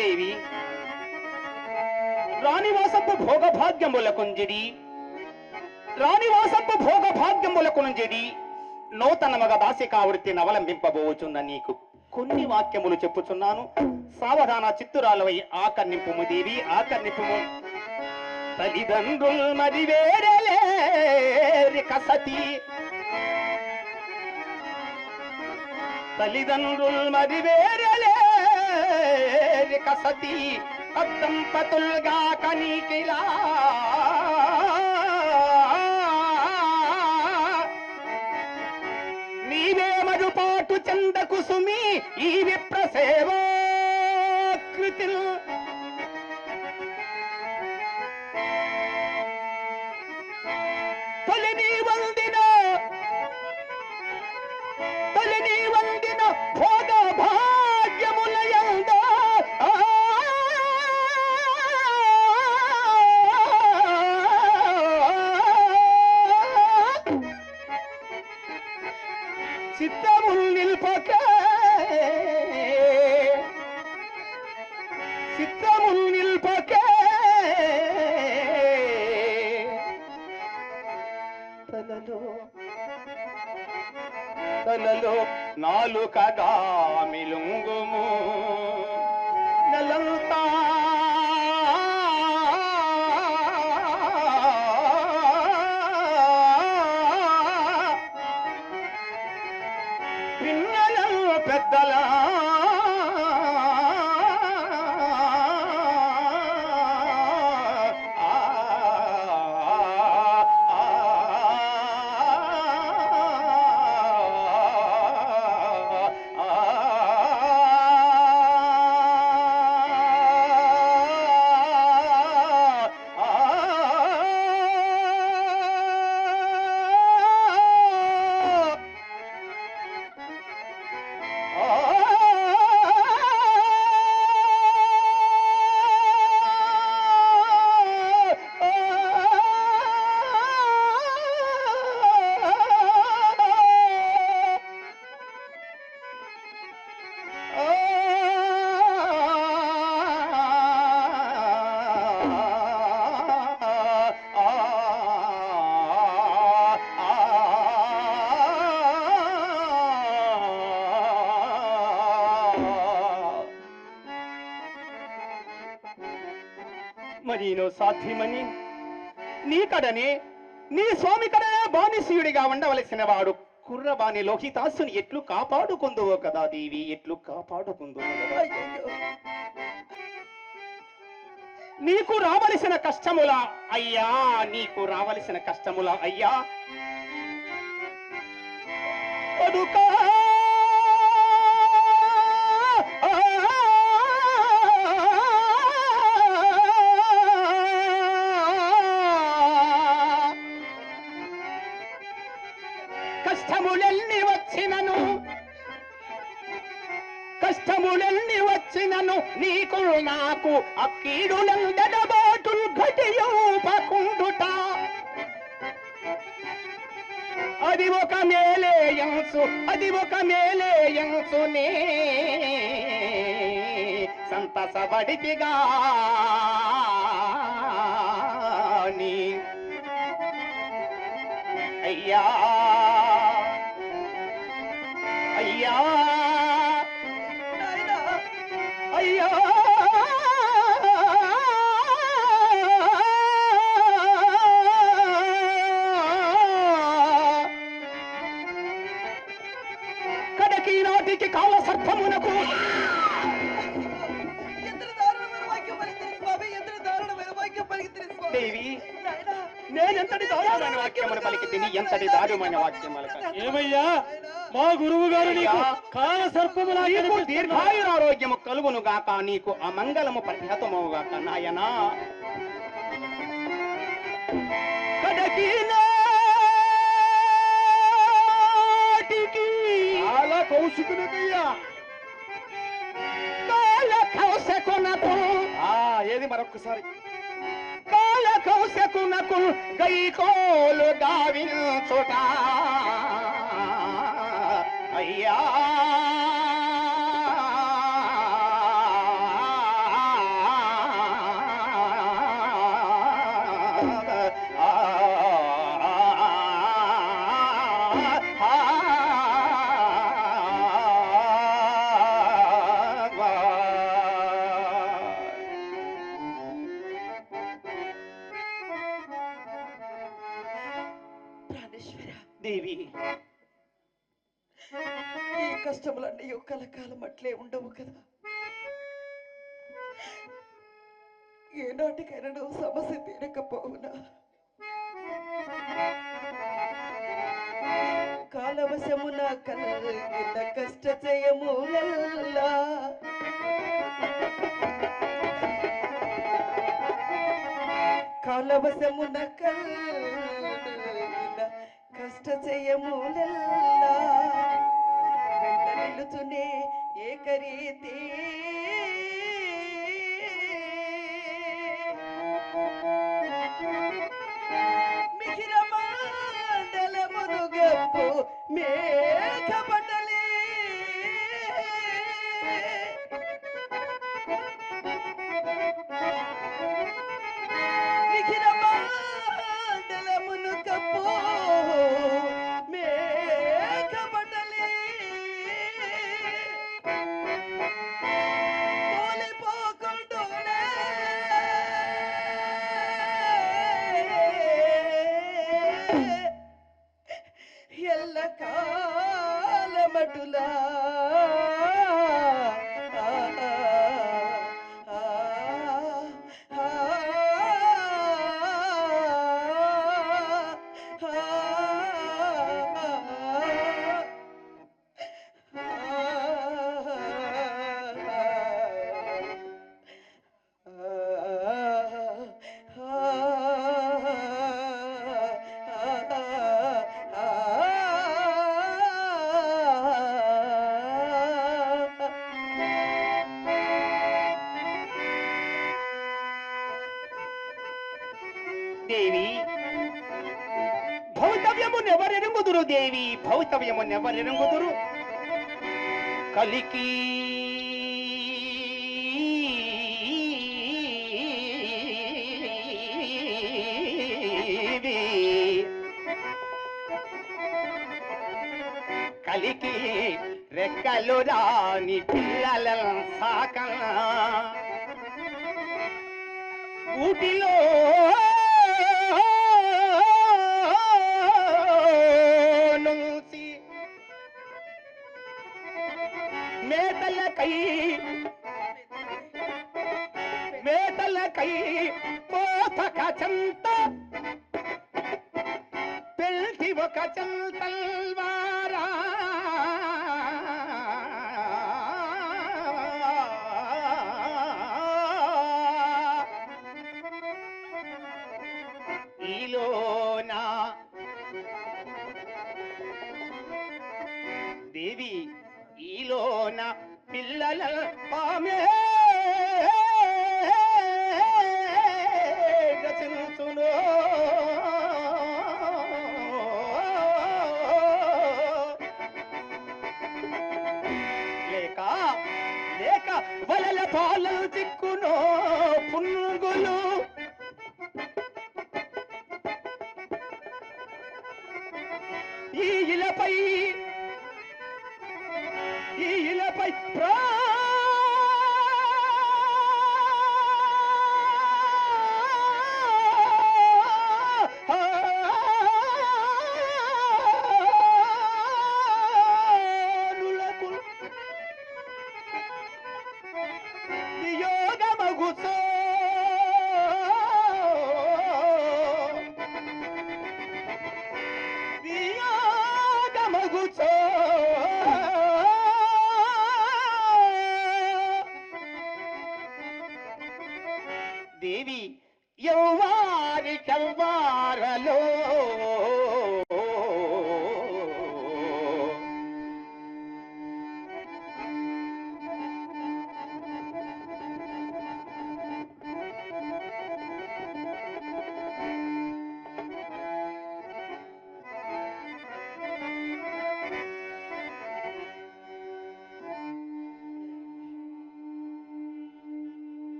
దేవి. రాణివాసపు భోగభాగ్యముల కుంజిడి రాణివాసపు నూతన మగ నూతనమగ దాసికావృత్తిని నవలంబింపబోచున్న నీకు కొన్ని వాక్యములు చెప్పుచున్నాను. సావధాన చిత్తురాలవై ఆకర్ణింపుము దేవి ఆకర్ణింపుము. తల్లిదండ్రుల్ మరి వేరలే కసతి తల్లిదండ్రుల్ మరి వేరలే కసతి అత్తంపతుల్గా కనీకిలా. నీవే మరుపాటు చంద కుసుమి ఈ విప్రసే నలో నాలుకగా మిలుంగుము నెలంతా మరీనో సాధ్యమని నీ కడనే నీ స్వామి కడనే బానిసీయుడిగా ఉండవలసిన వాడు కుర్రబాని లోహితాసుని ఎట్లు కాపాడుకుందువో కదా దేవి ఎట్లు కాపాడుకుందువో కదా నీకు రావలసిన కష్టముల అయ్యా నీకు రావలసిన కష్టముల అయ్యా. కొడుకా మేలేయంసు అది ఒక మేలేయంసునే సంతసబడితిగా అయ్యా అయ్యా. దేవి? నేనెంతటి దారుణమైన ఎంతటి దారుణమైన ఏమయ్యా? మా గురువు గారు నీకు. కాల సర్పములా నీకు. దీర్ఘాయురారోగ్యము కలుగును గాక నీకు అమంగళము పరిహతమవు గాక నాయనా. కడకి నాటికి చాలా కౌశికునికయ్యా. కాల కౌశకునకు ఆ ఏది మరొక్కసారి? కాల కౌశకునకు కైకోలు గావించుట అయ్యా! దేవి. ఈ కష్టములన్నీ కలకాలం అట్లే ఉండవు కదా. ఏనాటికైనా నువ్వు సమస్య తీరకపోవునా? కాలవశమున కలిగిన కష్ట చేయములల్లా కాలవశమున కల్ కష్ట చేయములల్లా వెంట నిలుచునే ఏకరీతి. భవితవ్యమునెవరెరుగుదురు దేవి భవితవ్యమునెవరెరుగుదురు కలికి కలికి రెక్కలు రాని పిల్లల సాకనా. ఊటిలో ఇలపై ఈ ఇలపై ప్రాణులకు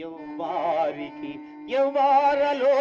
ఎవ్వారికి ఎవ్వారలో